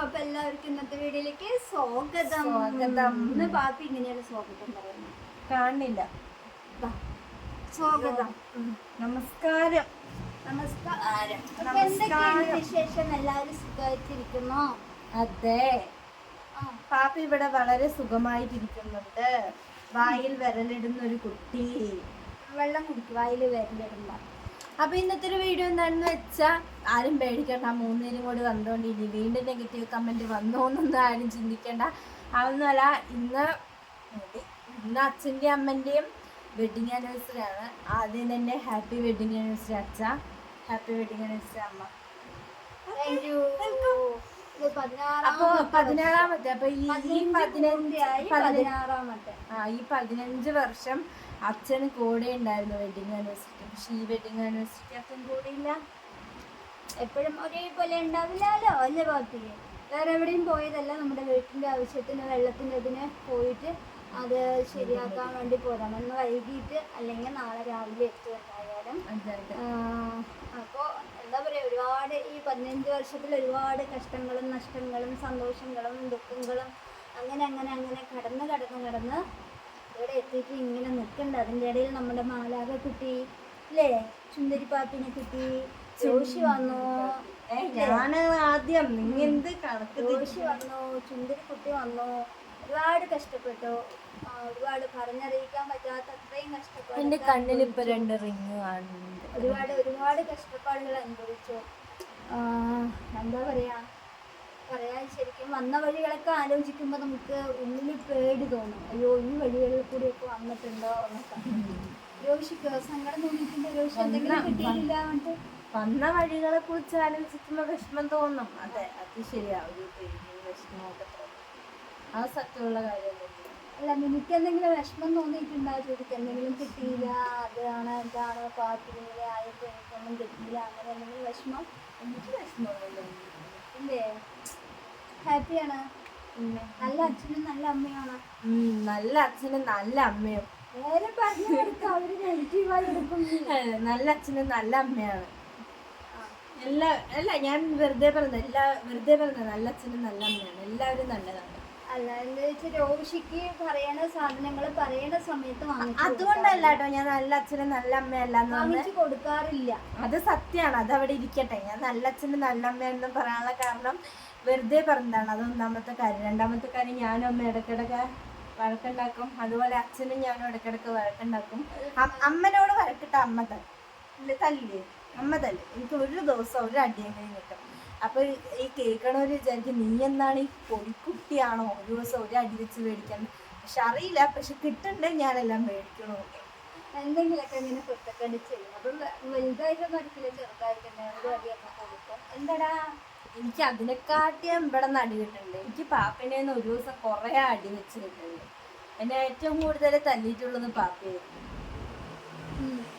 അപ്പൊ എല്ലാവർക്കും ഇന്നത്തെ വീഡിയോയിലേക്ക് സ്വാഗതം. സ്വാഗതം. ഇന്ന് പാപ്പി ഇങ്ങനെയാണ് സ്വാഗതം പറയുന്നത്. കാണില്ല സ്വാഗതം. നമസ്കാരം. നമസ്കാരം. അപ്പൊ. എന്തൊക്കെയാണ് വിശേഷം? എല്ലാവരും സുഖമായിട്ടിരിക്കുന്നു? അതെ. പാപ്പി ഇവിടെ വളരെ സുഖമായിട്ടിരിക്കുന്നുണ്ട്. വായിൽ വിരലിടുന്ന ഒരു കുട്ടി. വെള്ളം കുടിക്കും വായിൽ വരലിടുമ്പോ അപ്പൊ ഇന്നത്തെ ഒരു വീഡിയോ എന്താണെന്ന് വെച്ചാൽ ആരും പേടിക്കണ്ട മൂന്നുപേരും കൂടി വന്നോണ്ട് ഇനി വീണ്ടും നെഗറ്റീവ് കമന്റ് വന്നോന്നൊന്നും ആരും ചിന്തിക്കേണ്ട. അതൊന്നുമല്ല ഇന്ന് ഇന്ന് അച്ഛന്റെയും അമ്മന്റെയും വെഡിങ് ആനിവേഴ്സറി ആണ്. ആദ്യം തന്നെ ഹാപ്പി വെഡിങ് ആനിവേഴ്സറി അച്ഛ. ഹാപ്പി വെഡിങ് ആനിവേഴ്സറി അമ്മ. അപ്പൊ പതിനാറാമത്തെ അപ്പൊ ഈ പതിനഞ്ച് ആ ഈ പതിനഞ്ച് വർഷം അച്ഛൻ കൂടെ ഉണ്ടായിരുന്നു വെഡിങ് ആനിവേഴ്സറിക്ക് പക്ഷെ ഈ വെഡിങ് ആനിവേഴ്സറിക്ക് അച്ഛൻ കൂടെ ഇല്ല. എപ്പോഴും ഒരേപോലെ ഉണ്ടാവില്ലല്ലോ. അല്ലേ ഭാഗത്തേക്ക് വേറെ എവിടെയും പോയതല്ല. നമ്മുടെ വീട്ടിന്റെ ആവശ്യത്തിന് വെള്ളത്തിന്റെ ഇതിന് പോയിട്ട് അത് ശരിയാക്കാൻ വേണ്ടി പോരാം ഒന്ന് വൈകിട്ട് അല്ലെങ്കിൽ നാളെ രാവിലെ എത്തും എന്തായാലും. അതെ അതെ അപ്പോൾ എന്താ പറയുക ഒരുപാട് ഈ പതിനഞ്ച് വർഷത്തിൽ ഒരുപാട് കഷ്ടങ്ങളും നഷ്ടങ്ങളും സന്തോഷങ്ങളും ദുഃഖങ്ങളും അങ്ങനെ അങ്ങനെ അങ്ങനെ കടന്ന് കടന്ന് കടന്ന് ഇവിടെ എത്തിയിട്ട് ഇങ്ങനെ നിൽക്കണ്ട അതിന്റെ ഇടയിൽ നമ്മുടെ മാലാക കുട്ടി അല്ലേ ചുന്ദരിപ്പാപ്പിനെ കിട്ടി ജോഷി വന്നു? ഞാൻ ആദ്യം. നിങ്ങൾ എന്ത് കണക്ക് ജോഷി വന്നു? ചുന്ദരി കുട്ടി വന്നു? ഒരുപാട് കഷ്ടപ്പെട്ടു. ഒരുപാട് പറഞ്ഞറിയിക്കാൻ പറ്റാത്ത അത്രയും കഷ്ടപ്പെട്ടു എന്റെ കണ്ണിൽ ഇപ്പൊ രണ്ട് റിങ് കാണുന്നുണ്ട്. ഒരുപാട് ഒരുപാട് കഷ്ടപ്പാടുകൾ അനുഭവിച്ചു. ആ, എന്താ പറയാ? പറയാൻ ശരിക്കും വന്ന വഴികളൊക്കെ ആലോചിക്കുമ്പോൾ നമുക്ക് ഉള്ളിൽ പേടി തോന്നും. അയ്യോ ഈ വഴികളിൽ കൂടിയൊക്കെ വന്നിട്ടുണ്ടോ എന്നൊക്കെ. രോഷിക്കോ സങ്കടം തോന്നിയിട്ടുണ്ടോ. രോഷി എന്തെങ്കിലും കിട്ടിയില്ല എന്നിട്ട്? വന്ന വഴികളെ കുറിച്ച് ആലോചിക്കുമ്പോ വിഷമം തോന്നും. അതെ അത് ശരിയാ ഒരു പേടിയും വിഷമമൊക്കെ തോന്നും. അത് സത്യമുള്ള കാര്യം അല്ല നിനക്ക് എന്തെങ്കിലും വിഷമം തോന്നിയിട്ടുണ്ടോ? ചോദിക്കും. എന്തെങ്കിലും കിട്ടിയില്ല? അതാണ് ഇതാണ് പാട്ടിങ്ങനെ ആയിട്ട് ആയപ്പോൾ എനിക്കൊന്നും കിട്ടിയില്ല. അങ്ങനെ എന്തെങ്കിലും വിഷമം? എനിക്ക് വിഷമമൊന്നും ഇല്ലേ ഹാപ്പിയാണ്. നല്ല അച്ഛനും നല്ല അമ്മയാണ് നല്ല അച്ഛനും നല്ല അമ്മയും. നേരെ പറഞ്ഞു കൊടുക്കാം അവർ നെഗറ്റീവായി എടുക്കും. നല്ല അച്ഛനും നല്ല അമ്മയാണ്. എല്ലാ അല്ല ഞാൻ വെറുതെ പറഞ്ഞ എല്ലാ വെറുതെ പറഞ്ഞ നല്ല അച്ഛനും നല്ല അമ്മയാണ്. എല്ലാവരും നല്ലതാണ്. അല്ല എന്താ വെച്ചാൽ രോഷിക്ക് പറയണ സാധനങ്ങൾ പറയണ സമയത്ത് അതുകൊണ്ടല്ല കേട്ടോ ഞാൻ നല്ല അച്ഛനും നല്ല അമ്മയല്ല വാങ്ങിച്ചു കൊടുക്കാറില്ല. അത് സത്യമാണ് അത് അവിടെ ഇരിക്കട്ടെ. ഞാൻ നല്ല അച്ഛനും നല്ല അമ്മയെന്ന് പറയാനുള്ള കാരണം വെറുതെ പറഞ്ഞതാണ്. അത് ഒന്നാമത്തെ കാര്യം. രണ്ടാമത്തെ കാര്യം ഞാനും അമ്മ ഇടയ്ക്കിടയ്ക്ക് വഴക്കുണ്ടാക്കും. അതുപോലെ അച്ഛനും ഞാനും ഇടയ്ക്കിടയ്ക്ക് വഴക്കുണ്ടാക്കും. അമ്മനോട് വഴക്കിട്ട അമ്മ തല്ല്. തല്ലില്ലേ അമ്മ തല്ല്. എനിക്ക് ഒരു ദിവസം ഒരു അടിയെങ്കിലും കിട്ടും. അപ്പൊ ഈ- കേൾക്കണവർ വിചാരിക്കും നീ എന്താണ് ഈ പൊടിക്കുട്ടിയാണോ? ഒരു ദിവസം ഒരു അടി വെച്ച് മേടിക്കാൻ. പക്ഷെ അറിയില്ല. പക്ഷെ കിട്ടണ്ടേ ഞാനെല്ലാം മേടിക്കണോ? എന്തെങ്കിലുമൊക്കെ ഇങ്ങനെ കുറ്റക്കടി ചെയ്യും. അപ്പം വലുതായിട്ട് ഒരിക്കലും ചെറുതായിട്ട് അടിയൊക്കെ കൊടുക്കും. എന്താടാ? എനിക്ക് അതിനെക്കാട്ടിയും ഇവിടെ നിന്ന് അടി കിട്ടുന്നുണ്ട് എനിക്ക് പാപ്പിനെ ഒരു ദിവസം കുറേ അടി വെച്ച് കിട്ടുന്നുണ്ട് എന്നെ ഏറ്റവും കൂടുതൽ തല്ലിയിട്ടുള്ളത് പാപ്പയായിരുന്നു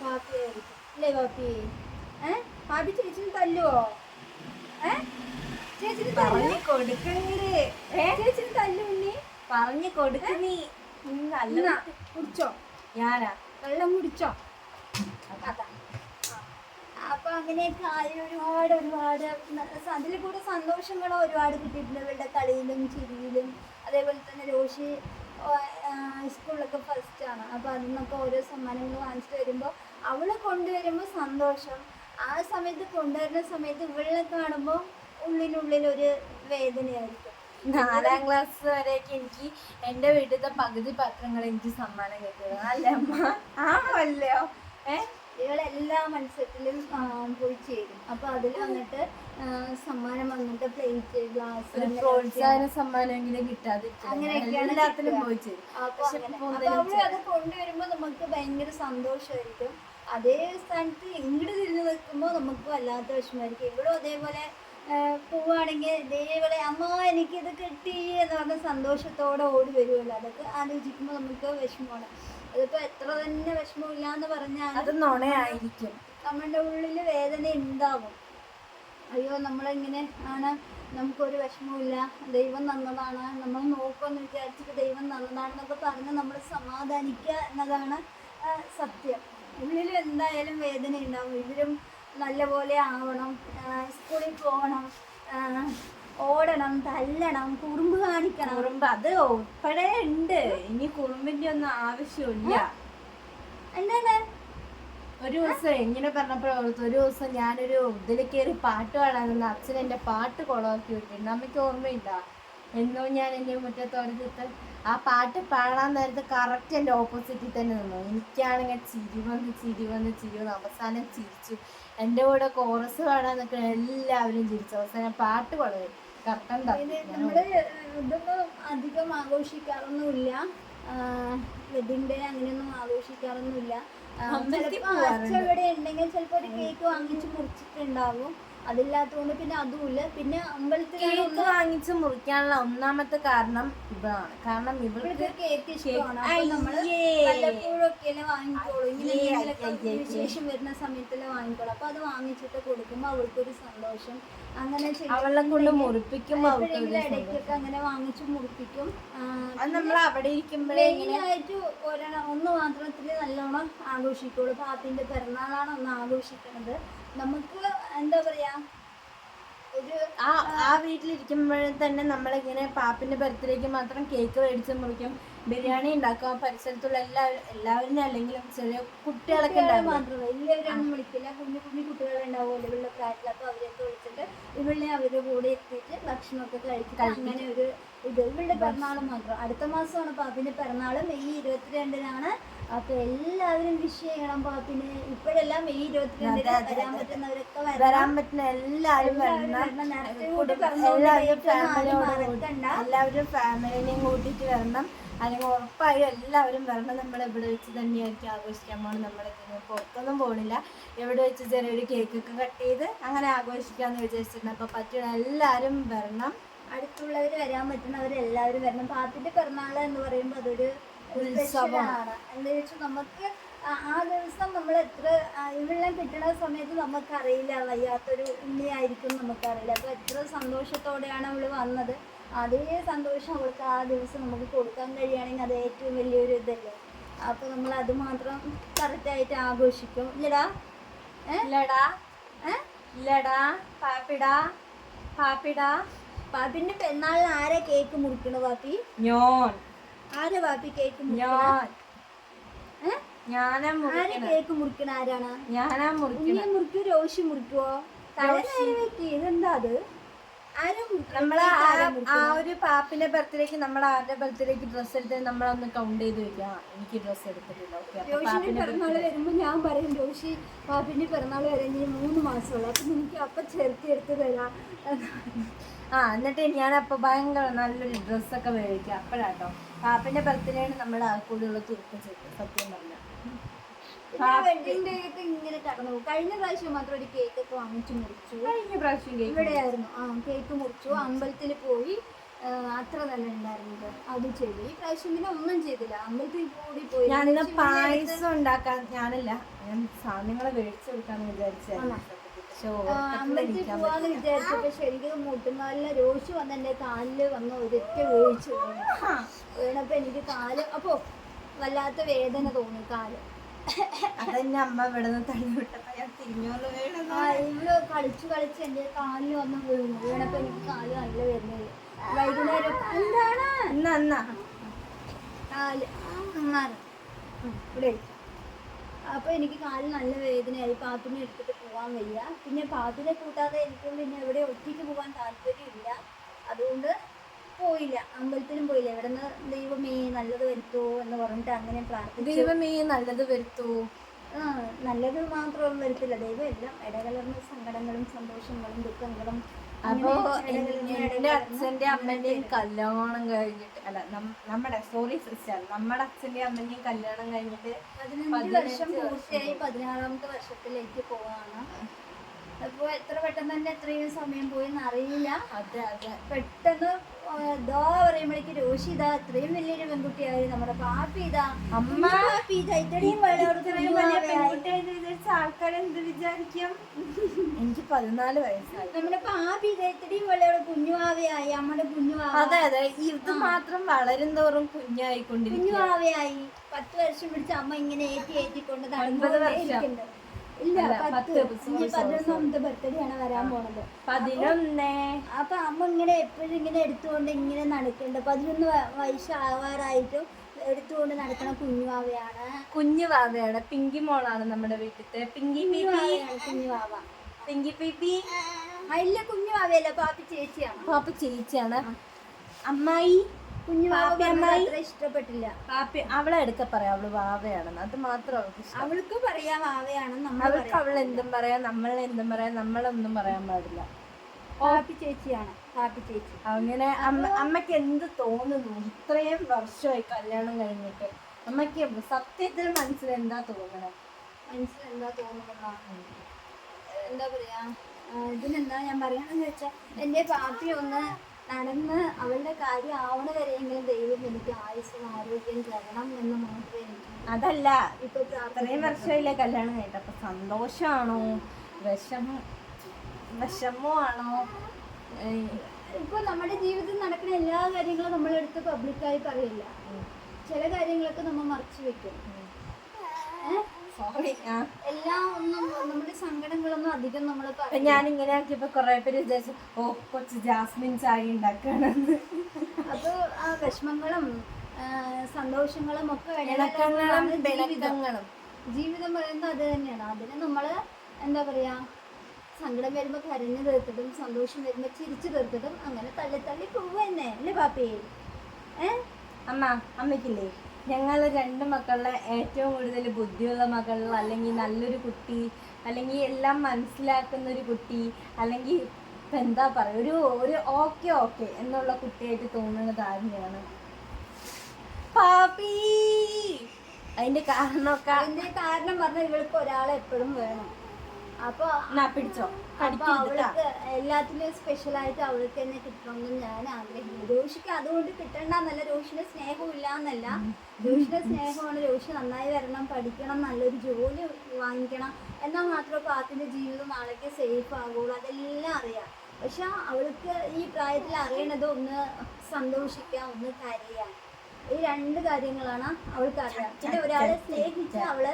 പാപ്പിയായിരിക്കും. അല്ലേ പാപ്പി ഏഹ് പാപ്പി ചേച്ചിന് തല്ലുവോ? പറഞ്ഞു കൊടുക്കണേ ഏ? ചേച്ചിന് തല്ലു ഉണ്ണി. പറഞ്ഞു കൊടുക്ക നീ നല്ല കുടിച്ചോ? ഞാനാ. വെള്ളം കുടിച്ചോ. അപ്പൊ അങ്ങനെയൊക്കെ ആയി ഒരുപാട് ഒരുപാട്. അതിൽ കൂടെ സന്തോഷങ്ങളോ ഒരുപാട് കിട്ടിയിട്ടുണ്ട്. ഇവരുടെ കളിയിലും ചിരിയിലും. അതേപോലെ തന്നെ രോഷി സ്കൂളിലൊക്കെ ഫസ്റ്റ് ആണ്. അപ്പൊ അതിൽ നിന്നൊക്കെ ഓരോ സമ്മാനങ്ങൾ വാങ്ങിച്ചിട്ട് വരുമ്പോൾ അവൾ കൊണ്ടുവരുമ്പോൾ സന്തോഷം. ആ സമയത്ത് കൊണ്ടുവരുന്ന സമയത്ത് ഇവളെ കാണുമ്പോൾ ഉള്ളിനുള്ളിൽ ഒരു വേദനയായിരിക്കും. നാലാം ക്ലാസ് വരെയൊക്കെ എനിക്ക് എന്റെ വീട്ടിലത്തെ പകുതി പത്രങ്ങൾ എനിക്ക് സമ്മാനം കിട്ടിയത് അല്ലേ അമ്മ? ആണല്ലോ ഏ? ഇവളെല്ലാ മത്സരത്തിലും പോയി ചേരും. അപ്പൊ അതിൽ വന്നിട്ട് സമ്മാനം വന്നിട്ട് പ്ലേറ്റ് ഗ്ലാസ് പ്രോത്സാഹന സമ്മാനം എങ്കിലും കിട്ടാതെ അങ്ങനെയൊക്കെയാണ് എല്ലാത്തിലും പോയി ചേരും. അപ്പൊ അത് കൊണ്ടുവരുമ്പോ നമുക്ക് ഭയങ്കര സന്തോഷമായിരിക്കും. അതേ സ്ഥാനത്ത് ഇങ്ങോട്ട് തിരിഞ്ഞു നിൽക്കുമ്പോൾ നമുക്ക് വല്ലാത്ത വിഷമമായിരിക്കും. ഇവിടെ അതേപോലെ പോവുകയാണെങ്കിൽ ഇതേപോലെ അമ്മ എനിക്കിത് കിട്ടി എന്ന് പറഞ്ഞ സന്തോഷത്തോടെ ഓടി വരുമല്ലോ അതൊക്കെ ആലോചിക്കുമ്പോൾ നമുക്ക് വിഷമമാണ്. അതിപ്പോ എത്ര തന്നെ വിഷമമില്ല എന്ന് പറഞ്ഞാൽ അത് നുണയായിരിക്കും. നമ്മളുടെ ഉള്ളിൽ വേദന ഉണ്ടാവും. അയ്യോ നമ്മളിങ്ങനെ ആണ് നമുക്കൊരു വിഷമവുമില്ല. ദൈവം നന്നതാണ്. നമ്മൾ നോക്കുമെന്ന് വിചാരിച്ചിട്ട് ദൈവം നന്നതാണെന്നൊക്കെ പറഞ്ഞ് നമ്മൾ സമാധാനിക്കുക എന്നതാണ് സത്യം. ഉള്ളിൽ എന്തായാലും വേദന ഉണ്ടാവും. ഇവരും നല്ലപോലെ ആവണം സ്കൂളിൽ പോകണം ഓടണം തല്ലണം കുറുമ്പ് കാണിക്കണം. കുറുമ്പ് അത് ഉൾപ്പെടെ ഉണ്ട്. ഇനി കുറുമ്പിന്റെ ഒന്നും ആവശ്യമില്ല. എന്താണ്? ഒരു ദിവസം എങ്ങനെ പറഞ്ഞപ്പോൾ ഓർത്തു ഒരു ദിവസം ഞാനൊരു ഇതിൽ കയറി പാട്ട് പാടാൻ നിന്ന് അച്ഛൻ എന്റെ പാട്ട് കുളമാക്കി വിട്ടിട്ടുണ്ട് അമ്മയ്ക്ക് ഓർമ്മയില്ല. എന്നോ ഞാൻ എന്റെ മുറ്റത്തോടത്ത് ആ പാട്ട് പാടാൻ നേരത്ത് കറക്റ്റ് എന്റെ ഓപ്പോസിറ്റിൽ തന്നെ നിന്നു. എനിക്കാണെങ്കിൽ ചിരി വന്ന് ചിരി വന്ന് ചിരി വന്ന് അവസാനം ചിരിച്ചു. എന്റെ കൂടെ കോറസ് പാടാൻ നിൽക്കുന്ന എല്ലാവരും ചിരിച്ചു. അവസാനം പാട്ട് വളരെ കറക്റ്റ് നമ്മുടെ ഇതൊന്നും അധികം ആഘോഷിക്കാറൊന്നുമില്ല. വെഡിങ് ഡേ അങ്ങനെയൊന്നും ആഘോഷിക്കാറൊന്നുമില്ല. ചിലപ്പോൾ അച്ഛൻ ഇവിടെ ഉണ്ടെങ്കിൽ ചിലപ്പോൾ ഒരു കേക്ക് വാങ്ങിച്ച് മുറിച്ചിട്ടുണ്ടാവും. അതില്ലാത്തതുകൊണ്ട് പിന്നെ അതുമില്ല. പിന്നെ അമ്പലത്തിൽ കേക്ക് വാങ്ങിച്ച് മുറിക്കാനുള്ള ഒന്നാമത്തെ കാരണം ഇതാണ്. കാരണം ഇവൾക്ക് കേക്ക് ഇഷ്ടമാണ്. വാങ്ങിക്കോളൂ. ഇങ്ങനെ. വിശേഷം വരുന്ന സമയത്തല്ലേ വാങ്ങിക്കോളൂ. അപ്പൊ അത് വാങ്ങിച്ചിട്ട് കൊടുക്കുമ്പോ അവൾക്കൊരു സന്തോഷം. അങ്ങനെ അവളെ കൊണ്ട് മുറിപ്പിക്കും ഇടയ്ക്കൊക്കെ അങ്ങനെ വാങ്ങിച്ചു മുറിപ്പിക്കും. അത് നമ്മൾ അവിടെ ഇരിക്കുമ്പോഴേ മെയിനായിട്ട് ഒരെണ്ണം ഒന്ന് മാത്രത്തിൽ നല്ലോണം ആഘോഷിക്കുള്ളൂ. പാപ്പിന്റെ പിറന്നാളാണ് ഒന്ന് ആഘോഷിക്കുന്നത് നമുക്ക് എന്താ പറയാ ഒരു ആ ആ വീട്ടിലിരിക്കുമ്പോഴും തന്നെ നമ്മളിങ്ങനെ പാപ്പിന്റെ ബർത്ത്ഡേക്ക് മാത്രം കേക്ക് മേടിച്ച് മുറിക്കും. ബിരിയാണി ഉണ്ടാക്കും. പരിസരത്തുള്ള എല്ലാ എല്ലാവരും അല്ലെങ്കിലും ചെറിയ കുട്ടികളൊക്കെ എല്ലാവരും മാത്രമേ വിളിക്കില്ല. കുഞ്ഞു കുഞ്ഞു കുട്ടികളുണ്ടാവും ഉണ്ടാവുമല്ലോ ഇവളുടെ പ്രായത്തിൽ അപ്പൊ അവരെയൊക്കെ വിളിച്ചിട്ട് ഇവളെ അവരുടെ കൂടെ എത്തിയിട്ട് ഭക്ഷണമൊക്കെ കഴിച്ചിട്ട് അങ്ങനെ ഒരു ഇത്. ഇവളുടെ പിറന്നാൾ മാത്രം. അടുത്ത മാസമാണ് പാപ്പിന്റെ പിറന്നാൾ മെയ് ഇരുപത്തിരണ്ടിനാണ് അപ്പൊ എല്ലാവരും വിഷ് ചെയ്യണം പാപ്പിന് ഇപ്പോഴെല്ലാം മെയ് ഇരുപത്തിരണ്ടിന് വരാൻ പറ്റുന്നവരൊക്കെ വരാം വരാൻ പറ്റുന്ന എല്ലാവരും വരണം. എല്ലാവരും ഫാമിലിനെയും കൂട്ടിയിട്ട് വരണം. അല്ലെങ്കിൽ ഉറപ്പായും എല്ലാവരും വരണം. നമ്മൾ ഇവിടെ വെച്ച് തന്നെയായിരിക്കും ആഘോഷിക്കാൻ പോകണം നമ്മളെ പുറത്തൊന്നും പോകണില്ല ഇവിടെ വെച്ച് ചെറിയൊരു കേക്കൊക്കെ കട്ട് ചെയ്ത് അങ്ങനെ ആഘോഷിക്കാന്ന് വിചാരിച്ചിട്ടുണ്ട് അപ്പോൾ പറ്റുന്ന എല്ലാവരും വരണം. അടുത്തുള്ളവർ വരാൻ പറ്റുന്നവരെല്ലാവരും വരണം. പാത്തിന്റെ പിറന്നാൾ എന്ന് പറയുമ്പോൾ അതൊരു സ്പെഷ്യലാണ് എന്താ വെച്ചാൽ നമുക്ക് ആ- ദിവസം നമ്മൾ എത്ര ഇവളെല്ലാം കിട്ടുന്ന സമയത്ത് നമുക്കറിയില്ല വയ്യാത്തൊരു ഉണ്ണിയായിരിക്കും നമുക്കറിയില്ല. അപ്പോൾ എത്ര സന്തോഷത്തോടെയാണ് അവൾ വന്നത്. അതേ സന്തോഷം അവൾക്ക് ആ ദിവസം നമുക്ക് കൊടുക്കാൻ കഴിയുകയാണെങ്കിൽ അത് ഏറ്റവും വലിയൊരു ഇതല്ലേ. അപ്പോൾ നമ്മൾ അത് മാത്രം കറക്റ്റായിട്ട് ആഘോഷിക്കും. ഇല്ലടാ. ഇല്ലടാ. ഇല്ലടാ. പാപ്പിടാ. പാപ്പിടാ. പാപ്പിന്റെ പെരുന്നാളിന് ആരാ കേക്ക് മുറിക്കണ പാപ്പി? ഞാൻ. ആരാ വാപ്പി കേക്ക് ഞാൻ? ഞാനാ ആരാ കേക്ക് മുറിക്കണ ആരാണ്? ഞാനാ മുറിക്കണ. ഉണ്ണിയെ മുറിക്കോ രോഷി മുറിക്കുവോ? തല നേരെ വെക്ക്. ഇതെന്താ അത്? നമ്മളെ ആ-? ഒരു പാപ്പിന്റെ ബർത്ത്ഡേക്ക് നമ്മൾ ആരുടെ ബർത്ത്ഡേക്ക് ഡ്രസ്സ് എടുത്ത് നമ്മളൊന്ന് കൗണ്ട് ചെയ്ത് വെക്കാം. എനിക്ക് ഡ്രസ്സ് എടുത്തിട്ടില്ല. രോഷിന്റെ പിറന്നാൾ വരുമ്പോ ഞാൻ പറയും രോഷി പാപ്പിന്റെ പിറന്നാൾ വരാൻ ഇനി മൂന്ന് മാസമുള്ളൂ അപ്പൊ എനിക്ക് അപ്പൊ ചേർത്ത് എടുത്ത് തരാം. ആ എന്നിട്ട് ഞാൻ അപ്പൊ ഭയങ്കര നല്ലൊരു ഡ്രസ്സൊക്കെ മേടിക്കാം അപ്പോഴാട്ടോ. പാപ്പിന്റെ ബർത്ത്ഡേയാണ് നമ്മൾ ആൾക്കൂടുള്ള തീർക്കം ചെയ്തത് സത്യം പറഞ്ഞ. ഇങ്ങനെ കടന്നു കഴിഞ്ഞ പ്രാവശ്യം മാത്രം ഒരു കേക്ക് ഒക്കെ വാങ്ങിച്ചു മുറിച്ചു. കഴിഞ്ഞ പ്രാവശ്യം കേക്ക് ഇവിടെയായിരുന്നു. ആ കേക്ക് മുറിച്ചു. അമ്പലത്തിൽ പോയി അത്ര നല്ല ഉണ്ടായിരുന്നത്. അത് ചെയ്തു. ഈ പ്രാവശ്യം പിന്നെ ഒന്നും ചെയ്തില്ല. അമ്പലത്തിൽ കൂടി പോയി. ഞാൻ പായസം ഉണ്ടാക്കാൻ ഞാനല്ല ഞാൻ സാധനങ്ങളെ മേടിച്ചു കൊടുക്കാന്ന് വിചാരിച്ചായിരുന്നു പോവാന്ന് വിചാരിച്ചപ്പോ ശരിക്കും മുട്ടുകാലിലെ രോഷി വന്ന് എന്റെ കാലിൽ വന്ന് ഒരൊറ്റ വീഴ്ച വീണു വീണപ്പോ എനിക്ക് കാൽ അപ്പോ വല്ലാത്ത വേദന തോന്നി കാൽ. അതെന്നെ അമ്മ ഇവിടെ നിന്ന് തള്ളി വിട്ടപ്പോ ഞാൻ തിരിഞ്ഞോണ്ട് വീണെന്ന് ആ ഇവൾ കളിച്ചു കളിച്ച് എന്റെ കാലിൽ വന്ന് വീണു. വീണപ്പോ എനിക്ക് കാൽ നല്ല വേദന വൈകുന്നേരം എന്താണ്? എന്നാ എന്നാ. കാൽ അങ്ങനെ ഇവിടെ അപ്പൊ എനിക്ക് കാലിൽ നല്ല വേദനയായി. പാത്രം എടുത്തിട്ട് പോകാൻ വയ്യ പിന്നെ പാതിരെ കൂട്ടാതെ എനിക്കും പിന്നെ എവിടെ ഒറ്റയ്ക്ക് പോകാൻ താല്പര്യമില്ല. അതുകൊണ്ട് പോയില്ല. അമ്പലത്തിലും പോയില്ല. ഇവിടെ നിന്ന് ദൈവമേ നല്ലത് വരുത്തോ എന്ന് പറഞ്ഞിട്ട് അങ്ങനെ പ്രാർത്ഥിച്ചു. ദൈവമേ നല്ലത് വരുത്തൂ. ആ നല്ലത് മാത്രം വരത്തില്ല. ദൈവം എല്ലാം ഇടകലർന്ന സങ്കടങ്ങളും സന്തോഷങ്ങളും ദുഃഖങ്ങളും അപ്പോ എന്റെ അച്ഛന്റെ അമ്മന്റെയും കല്യാണം കഴിഞ്ഞിട്ട് അല്ല നമ്മുടെ സോറി സിസ്റ്റർ നമ്മുടെ അച്ഛന്റെ അമ്മന്റെയും കല്യാണം കഴിഞ്ഞിട്ട് പതിനഞ്ച് വർഷം പൂർത്തിയായി പതിനാറാമത്തെ വർഷത്തിലേക്ക് പോവാണ്. അപ്പോൾ എത്ര പെട്ടെന്ന് തന്നെ എത്രയും സമയം പോയെന്ന് അറിയില്ല. അതെ അതെ പെട്ടെന്ന് ഇതാ പറയുമ്പോഴേക്ക് രോഷി ഇതാ ഇത്രയും വലിയൊരു പെൺകുട്ടിയായി. നമ്മുടെ പാപ്പി ഇതാ. അമ്മ ഇത്രയും ആൾക്കാർ എന്ത് വിചാരിക്കും? എനിക്ക് പതിനാല് വയസ്സായി. നമ്മുടെ പാപ്പി ഇതാ ഇത്രയും വലിയ കുഞ്ഞുവാവയായി. അമ്മയുടെ കുഞ്ഞുവാവ. അതെ അതെ. ഇത് മാത്രം വളരും തോറും കുഞ്ഞായിക്കൊണ്ട് കുഞ്ഞുവാവയായി. പത്ത് വർഷം പിടിച്ച അമ്മ ഇങ്ങനെ ഏറ്റി ഏറ്റിക്കൊണ്ട് നടന്നത് വർഷം. ഇല്ല പത്ത് പതിനൊന്നാമത്തെ ബർത്ത്ഡേ ആണ് വരാൻ പോണത്. പതിനൊന്ന്. അപ്പൊ അമ്മ ഇങ്ങനെ എപ്പോഴും ഇങ്ങനെ എടുത്തുകൊണ്ട് ഇങ്ങനെ നടക്കുന്നുണ്ട് പതിനൊന്ന് വയസ്സാവാറായിട്ടും എടുത്തുകൊണ്ട് നടക്കണ കുഞ്ഞുവാവയാണ് കുഞ്ഞുവാവയാണ് പിങ്കി മോളാണ് നമ്മുടെ വീട്ടിലത്തെ. പിങ്കി കുഞ്ഞുവാവ പിങ്കി പിപ്പി അല്ല കുഞ്ഞുവാവയല്ല പാപ്പ ചേച്ചിയാണ്. പാപ്പ ചേച്ചിയാണ്. അമ്മായി. കുഞ്ഞുവാവ പാപ്പി പറഞ്ഞത് അമ്മായി? ഇഷ്ടപ്പെട്ടില്ല. പാപ്പി അവളെ എടുക്ക പറയാം അവൾ വാവയാണെന്ന്. അത് മാത്രം അവൾക്ക് ഇഷ്ടം. അവൾക്ക് പറയാം വാവയാണെന്ന് നമ്മൾ അവൾക്ക് അവൾ എന്തും പറയാം നമ്മൾ എന്തും പറയാം നമ്മളൊന്നും പറയാൻ പാടില്ല. പാപ്പി ചേച്ചിയാണ് പാപ്പി ചേച്ചി. അങ്ങനെ അമ്മ അമ്മയ്ക്ക് എന്ത് തോന്നുന്നു? ഇത്രയും വർഷമായി കല്യാണം കഴിഞ്ഞിട്ട് അമ്മയ്ക്ക് സത്യത്തിൽ മനസ്സിൽ എന്താ തോന്നണേ? മനസ്സിലെന്താ തോന്നുന്നതാണ് എന്താ പറയാ? ആ, ഇതിനെന്താ ഞാൻ പറയാന്ന് വെച്ചാൽ എന്റെ പാപ്പി ഒന്ന് നടന്ന് അവളുടെ കാര്യം ആവണ വരെയെങ്കിലും ദൈവം എനിക്ക് ആയുസ്സും ആരോഗ്യം തരണം എന്ന് മാത്രമേ അതല്ല ഇപ്പൊ അത്രയും വർഷമില്ലേ കല്യാണം കഴിഞ്ഞിട്ട്? അപ്പൊ സന്തോഷമാണോ? വിഷമം വിഷമോ ആണോ ഇപ്പൊ നമ്മുടെ ജീവിതത്തിൽ നടക്കുന്ന എല്ലാ കാര്യങ്ങളും നമ്മളെടുത്ത് പബ്ലിക്കായി പറയില്ല. ചില കാര്യങ്ങളൊക്കെ നമ്മൾ മറച്ചു വെക്കും. ഏഹ് സോറി ആ. എല്ലാം ഒന്നും നമ്മുടെ സങ്കടങ്ങളൊന്നും അധികം നമ്മൾ ഞാൻ ഇങ്ങനെ ആക്കിയപ്പോ കൊറേ പേര് വിചാരിച്ചു ഓ കൊച്ചു ജാസ്മിൻ ചായ ഉണ്ടാക്കണം അപ്പൊ ആ വിഷമങ്ങളും സന്തോഷങ്ങളും ഒക്കെ ജീവിതം പറയുന്നത് അത് തന്നെയാണ്. അതിന് നമ്മൾ എന്താ പറയാ സങ്കടം വരുമ്പോൾ കരഞ്ഞു തീർത്തിട്ടും സന്തോഷം വരുമ്പോൾ ചിരിച്ചു തീർത്തിട്ടും അങ്ങനെ തള്ളി തള്ളി പോവുക തന്നെ അല്ലേ പാപ്പി? ഏ? അമ്മ അമ്മയ്ക്കില്ലേ? ഞങ്ങൾ രണ്ട് മക്കളിലെ ഏറ്റവും കൂടുതൽ ബുദ്ധിയുള്ള മകൾ അല്ലെങ്കിൽ നല്ലൊരു കുട്ടി അല്ലെങ്കിൽ എല്ലാം മനസ്സിലാക്കുന്ന ഒരു കുട്ടി അല്ലെങ്കിൽ ഇപ്പം എന്താ പറയുക ഒരു ഒരു ഓക്കെ ഓക്കെ എന്നുള്ള കുട്ടിയായിട്ട് തോന്നുന്നത് ആരെയാണ് പാപ്പി! അതിന്റെ കാരണമൊക്കെ അതിന്റെ കാരണം പറഞ്ഞാൽ ഇവൾക്ക് ഒരാളെ എപ്പോഴും വേണം. അപ്പൊ പിടിച്ചോ. എല്ലാത്തിനും അവൾക്ക് എല്ലാത്തിലും സ്പെഷ്യൽ ആയിട്ട് അവൾക്ക് തന്നെ കിട്ടണമെന്ന് ഞാൻ ആഗ്രഹിക്കുന്നു. രോഷിക്ക് അതുകൊണ്ട് കിട്ടണ്ടെന്നല്ല രോഷിന്റെ സ്നേഹം ഇല്ല എന്നല്ല. രോഷിന്റെ സ്നേഹമാണ് രോഷി നന്നായി വരണം പഠിക്കണം നല്ലൊരു ജോലി വാങ്ങിക്കണം എന്നാൽ മാത്രമേ പാത്തിന്റെ ജീവിതം നാളേക്ക് സേഫ് ആകുള്ളൂ അതെല്ലാം അറിയാം. പക്ഷെ അവൾക്ക് ഈ പ്രായത്തിൽ അറിയണത് ഒന്ന് സന്തോഷിക്കാം ഒന്ന് കരയാം. ഈ രണ്ട് കാര്യങ്ങളാണ് അവൾക്ക് അറിയാം പിന്നെ ഒരാളെ സ്നേഹിച്ച് അവൾ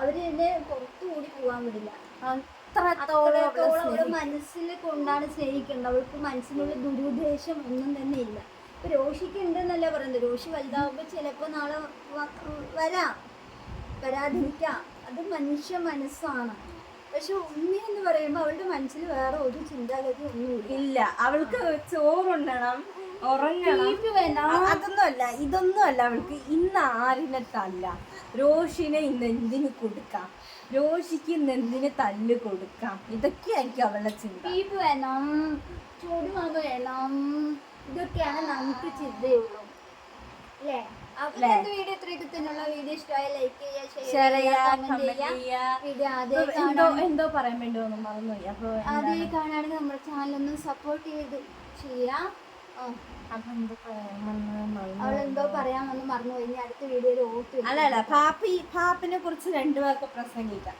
അവർ എന്നെ പുറത്തു കൂടി പോകാൻ വിടില്ല. അത്രത്തോളം അവൾ മനസ്സിൽ കൊണ്ടാണ് സ്നേഹിക്കേണ്ടത്. അവൾക്ക് മനസ്സിനുള്ള ദുരുദ്ദേശം ഒന്നും തന്നെ ഇല്ല. ഇപ്പൊ രോഷിക്ക് ഉണ്ടെന്നല്ല പറയുന്നത്. രോഷി വലുതാവുമ്പോ ചിലപ്പോ നാളെ വരാം. വരാതിരിക്കാം. അത് മനുഷ്യ മനസ്സാണ്. പക്ഷെ ഉമ്മി എന്ന് പറയുമ്പോൾ അവളുടെ മനസ്സിൽ വേറെ ഒരു ചിന്താഗതി ഒന്നും ഇല്ല. അവൾക്ക് ചോറുണ്ണണം. ഉറങ്ങണം. ഇതൊന്നും വേണം. അ- ഇതൊന്നുമല്ല അവൾക്ക്. ഇന്ന് ആരിനെ തല്ല? രോഷിനെ ഇന്ന് എന്തിന് കൊടുക്കാം? രോഷിക്ക് ഇന്ന് എന്തിന് തല്ല് കൊടുക്കാം? ഇതൊക്കെയായിരിക്കും അവളുടെ ചിന്ത. വേണം. ചൂടുമാവ് വേണം. ഇതൊക്കെയാണ് നമുക്ക് ചിന്തയുള്ളൂ അല്ലേ? വീഡിയോ ഇത്രയൊക്കെ തന്നെയുള്ള വീഡിയോ ഇഷ്ടമായ ലൈക്ക് ചെയ്യുക എന്തോ പറയാൻ വേണ്ടി ഒന്നും മറന്നുപോയി. അപ്പൊ ആദ്യമായി കാണുകയാണെങ്കിൽ നമ്മുടെ ചാനൽ ഒന്ന് സപ്പോർട്ട് ചെയ്ത് ചെയ്യാം എന്തോ പറയാൻ വന്ന് അവളെന്തോ മറന്നുപോയി. ഇനി അടുത്ത വീഡിയോയിൽ ഓർത്ത് അല്ല അല്ല പാപ്പി പാപ്പിനെ കുറിച്ച് രണ്ടു പേർക്ക് പ്രസംഗിക്കാം.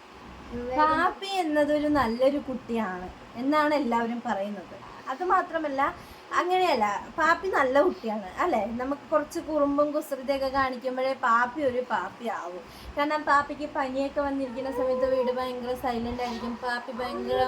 പാപ്പി എന്നതൊരു നല്ലൊരു കുട്ടിയാണ് എന്നാണ് എല്ലാവരും പറയുന്നത്. അത് മാത്രമല്ല അങ്ങനെയല്ല പാപ്പി നല്ല കുട്ടിയാണ് അല്ലേ? നമുക്ക് കുറച്ച് കുറുമ്പും കുസൃതിയൊക്കെ കാണിക്കുമ്പോഴേ പാപ്പി ഒരു പാപ്പി ആവും കാരണം പാപ്പിക്ക് പനിയൊക്കെ വന്നിരിക്കുന്ന സമയത്ത് വീട് ഭയങ്കര സൈലന്റ് ആയിരിക്കും പാപ്പി ഭയങ്കര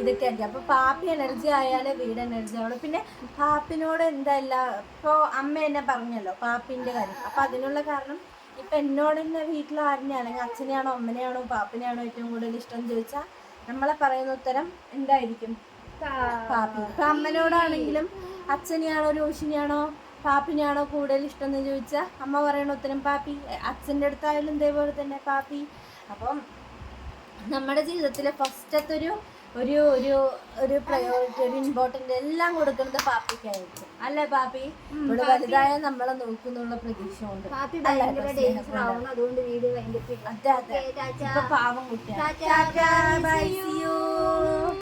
ഇതൊക്കെ ആയിരിക്കും. അപ്പൊ പാപ്പി എനർജി ആയാലേ വീട് എനർജി ആവുള്ളൂ. പിന്നെ പാപ്പിനോട് എന്തല്ല ഇപ്പോൾ അമ്മ എന്നെ പറഞ്ഞല്ലോ പാപ്പിന്റെ കാര്യം. അപ്പോൾ അതിനുള്ള കാരണം ഇപ്പൊ എന്നോട് തന്നെ വീട്ടിൽ ആരിനെ അല്ലെങ്കിൽ അച്ഛനെയാണോ അമ്മനെയാണോ പാപ്പിനെയാണോ ഏറ്റവും കൂടുതൽ ഇഷ്ടം ചോദിച്ചാൽ നമ്മളെ പറയുന്ന ഉത്തരം എന്തായിരിക്കും? പാപ്പി. ഇപ്പൊ അമ്മനോടാണെങ്കിലും അച്ഛനെയാണോ രോഷിനെയാണോ പാപ്പിനെയാണോ കൂടുതൽ ഇഷ്ടം എന്ന് ചോദിച്ചാൽ അമ്മ പറയണ ഉത്തരം പാപ്പി. അച്ഛന്റെ അടുത്തായാലും ഇതേപോലെ തന്നെ പാപ്പി. അപ്പം നമ്മുടെ ജീവിതത്തിലെ ഫസ്റ്റത്തെ ഒരു ഒരു ഒരു ഒരു പ്രയോറിറ്റി ഒരു ഇമ്പോർട്ടന്റ് എല്ലാം കൊടുക്കുന്നത് പാപ്പിക്കായിരിക്കും. അല്ലേ പാപ്പി? ഇവിടെ വലുതായ നമ്മളെ നോക്കുന്നുള്ള പ്രതീക്ഷ ഉണ്ട് അതുകൊണ്ട് അതെ പാവം കുട്ടിയാണ്.